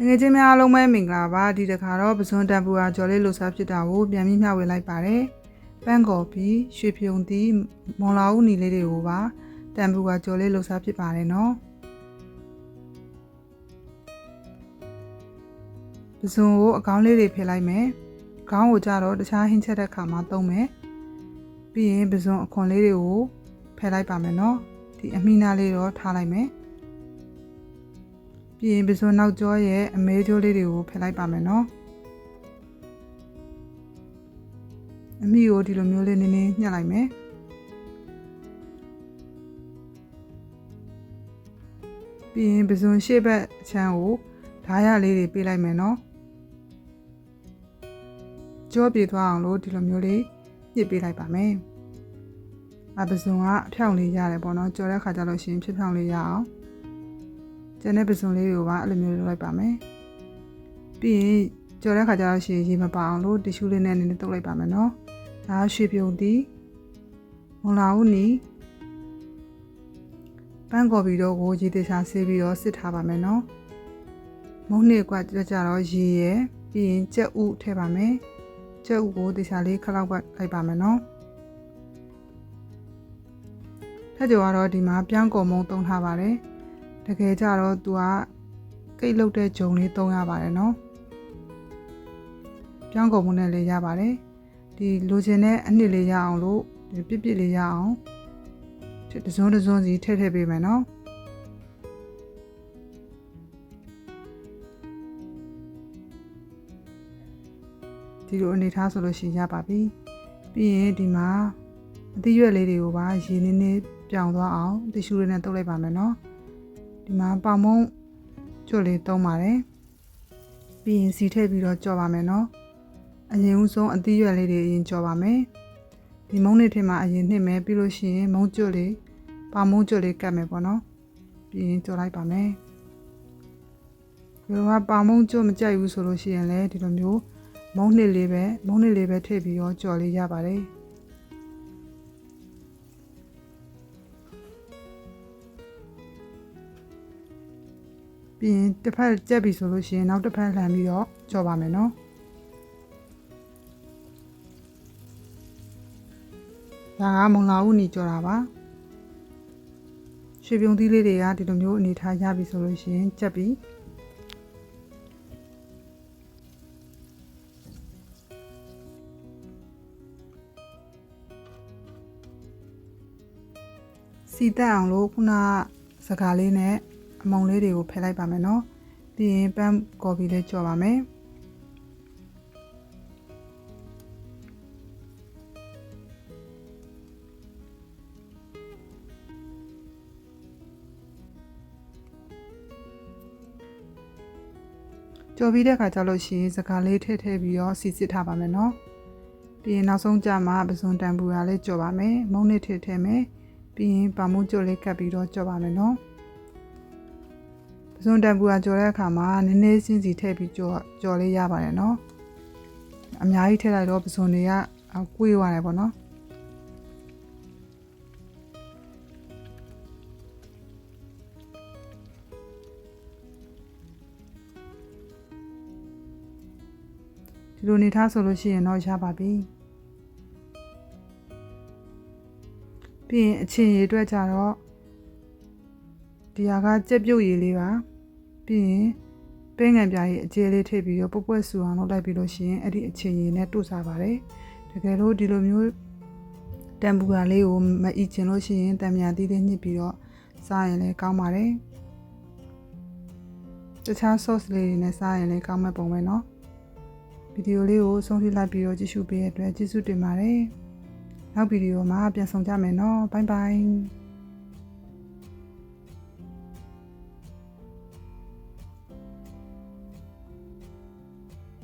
တကယ်ချင်းများအားလုံးပဲမင်္ဂလာပါဒီတခါတော့ပစွန်တန်ပူဟာကြော်လေးလှူစားဖြစ်တာကိုပြန်ပြီးမျှဝေလိုက်ပါတယ်ပန်းကော်ပီရွှေဖြုံသီးမွန်လာဦးနီလေးတွေကိုပါတန်ပူဟာကြော်လေးလှူစားဖြစ်ပါတယ်နော်ပစွန်ကိုအကောင်းလေးတွေဖယ်လိုက်မယ်ခေါင်းကိုကြတော့တခြားဟင်းချက်တဲ့ခါမှာသုံးမယ်ပြီးရင်ပစွန်အခွန်လေးတွေကိုဖယ်လိုက်ပါမယ်နော်ဒီအမိနာလေးတော့ထားလိုက်မယ် ပြီးရင်ပစွန်နောက်ကျောရဲ့အမဲကျိုးလေးတွေကိုဖယ်လိုက်ပါမယ်နော်အမိကိုဒီလိုမျိုးလေးနည်းနည်းညှက်လိုက်မယ်ပြီးရင်ပစွန်ရှေ့ဘက်အချမ်းကိုဓာရလေးတွေပေးလိုက်မယ်နော်ကြောပြေသွားအောင်လို့ဒီလိုမျိုးလေးညှစ်ပေးလိုက်ပါမယ်အပစွန်ကအဖြောင့်လေးရတယ်ပေါ့နော်ကြော်တဲ့ခါကျလို့ရှိရင်ဖြစ်ဖြောင့်လေးရအောင် ကျန်တဲ့ပစုံလေးတွေကိုပါအဲ့လိုမျိုးလုပ်လိုက်ပါမယ်ပြီးရင်ကြော်တဲ့ခါကျတော့ရှင်ရေမပါအောင်လို့တီရှူးလေးနဲ့နည်းနည်းတုပ်လိုက်ပါမယ်နော်ဒါရွှေပြုံတီမွန်လာဦးနီပန်းကော်ပီတော့ကိုရေတေချာဆေးပြီးတော့စစ်ထားပါမယ်နော်မုံနှစ်ကွာကြကြတော့ရေရယ်ပြီးရင်ကြက်ဥထည့်ပါမယ်ကြက်ဥကိုတေချာလေးခလောက်ပတ်လိုက်ပါမယ်နော်ထက်ကြော်ကတော့ဒီမှာပြောင်းကုန်မုံသုံးထားပါတယ် တကယ်ကြတော့ तू ကကိတ်လုတ်တဲ့ဂျုံလေးသုံးရပါတယ်နော်ပြောင်းကုန်မှုနဲ့လည်းရပါတယ်ဒီလိုချင်တဲ့အနှစ်လေးရအောင်လို့ဒီပြစ်ပြစ်လေးရအောင်ဒီတစုံတစုံစီထည့်ထည့်ပေးမယ်နော်ဒီလိုအနေထားဆိုလို့ရှိရင်ရပါပြီပြီးရင်ဒီမှာအသီးရွက်လေးတွေကိုပါရေနည်းနည်းပြောင်သွားအောင်တီရှူလေးနဲ့တုပ်လိုက်ပါမယ်နော် ဒီမှာပေါင်မုံကျွတ်လေးသုံးပါတယ်ပြီးရင်စီထည့်ပြီးတော့ကြော်ပါမယ်နော်အရင်ဦးဆုံးအသီးရွက်လေးတွေအရင်ကြော်ပါမယ်ဒီမုံနှစ်ထင်မှာအရင်နှစ်မယ်ပြီးလို့ရှိရင်မုံကျွတ်လေးပေါင်မုံကျွတ်လေးကတ်မယ်ပေါ့နော်ပြီးရင်ကြော်လိုက်ပါမယ်ဒီလိုကပေါင်မုံကျွတ်မကြိုက်ဘူးဆိုလို့ရှိရင်လည်းဒီလိုမျိုးမုံနှစ်လေးပဲမုံနှစ်လေးပဲထည့်ပြီးတော့ကြော်လေးရပါတယ် ပြီးရင်တစ်ဖက်ကြက်ပြီဆိုလို့ရှိရင်နောက်တစ်ဖက်လှန်ပြီးတော့ကြော်ပါမယ်နော်ဒါကမုံလာဦးနီကြော်တာပါရွှေပြုံသီးလေးတွေကဒီလိုမျိုးအနေထားရပြီဆိုလို့ရှိရင်ကြက်ပြီစီတက်အောင်လို့ခုနကစကားလေးနဲ့ အမုံလေးတွေကိုဖယ်လိုက်ပါမယ်နော်ပြီးရင်ပန်းကော်ဖီလေးကြော်ပါမယ်ကြော်ပြီးတဲ့ခါကျလို့ရှိရင်စကားလေးထည့်ထည့်ပြီးတော့စီစစ်ထားပါမယ်နော်ပြီးရင်နောက်ဆုံးကြမှာပစုံတန်ပူရလေးကြော်ပါမယ်မုံနစ်ထည့်ထည့်မယ်ပြီးရင်ပါမုံကြော်လေးကပ်ပြီးတော့ကြော်ပါမယ်နော်ပ စွန်တန်ပူကကြော်တဲ့အခါမှာနည်းနည်းစင်းစီထည့်ပြီးကြော်ကြော်လေးရပါတယ်နော်အများကြီးထည့်လိုက်တော့ပစွန်တွေကကွေးသွားတယ်ပေါ့နော်ဒီလိုနေထားဆိုလို့ရှိရင်တော့ရပါပြီပြီးရင်အချင်းရည်အတွက်ကြတော့ ဒီဟာကကြက်ပြုတ်ရည်လေးပါပြီးရင်ပဲငံပြားရည်အကျဲလေးထည့်ပြီးတော့ပုတ်ပွက်ဆူအောင်လုပ်လိုက်ပြီးလို့ရှိရင်အဲ့ဒီအချင်းရည်နဲ့တို့စားပါတယ်တကယ်လို့ဒီလိုမျိုးတမ်ပူရာလေးကိုမအီချင်လို့ရှိရင်တံမြာသီးလေးညှစ်ပြီးတော့စားရင်လည်းကောင်းပါတယ်တခြား sauce လေးတွေနဲ့စားရင်လည်းကောင်းမဲ့ပုံပဲเนาะဗီဒီယိုလေးကိုဆုံးဖြတ်လိုက်ပြီးတော့ကြည့်ရှုပေးတဲ့အတွက်ကျေးဇူးတင်ပါတယ်နောက်ဗီဒီယိုမှာပြန်ဆောင်ကြမယ်เนาะဘိုင်ဘိုင်